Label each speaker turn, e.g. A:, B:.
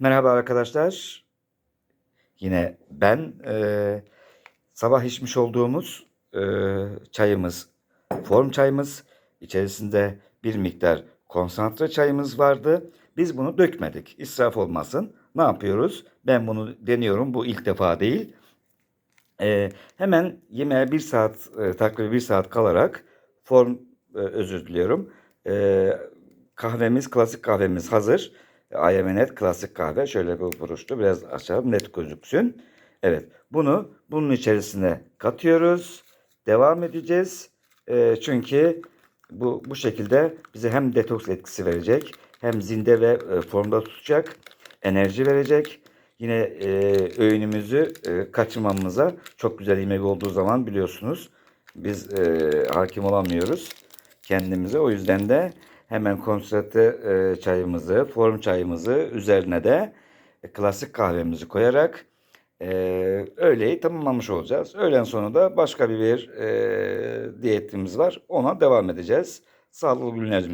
A: Merhaba arkadaşlar. Yine ben e, sabah içmiş olduğumuz e, çayımız, form çayımız. İçerisinde bir miktar konsantre çayımız vardı. Biz bunu dökmedik. İsraf olmasın. Ne yapıyoruz? Ben bunu deniyorum. Bu ilk defa değil. E, hemen yemeğe bir saat, e, takribi bir saat kalarak form, e, özür diliyorum. E, kahvemiz, klasik kahvemiz hazır. IMNet klasik kahve. Şöyle bir buruştu. Biraz açalım net gözüksün. Evet. Bunu bunun içerisine katıyoruz. Devam edeceğiz. E, çünkü bu bu şekilde bize hem detoks etkisi verecek, hem zinde ve e, formda tutacak, enerji verecek. Yine e, öğünümüzü e, kaçırmamamıza çok güzel yemek olduğu zaman biliyorsunuz biz e, hakim olamıyoruz kendimize. O yüzden de hemen konsantre e, çayımızı, form çayımızı üzerine de e, klasik kahvemizi koyarak e, öğleyi tamamlamış olacağız. Öğlen sonu da başka bir e, diyetimiz var. Ona devam edeceğiz. Sağlıklı günler.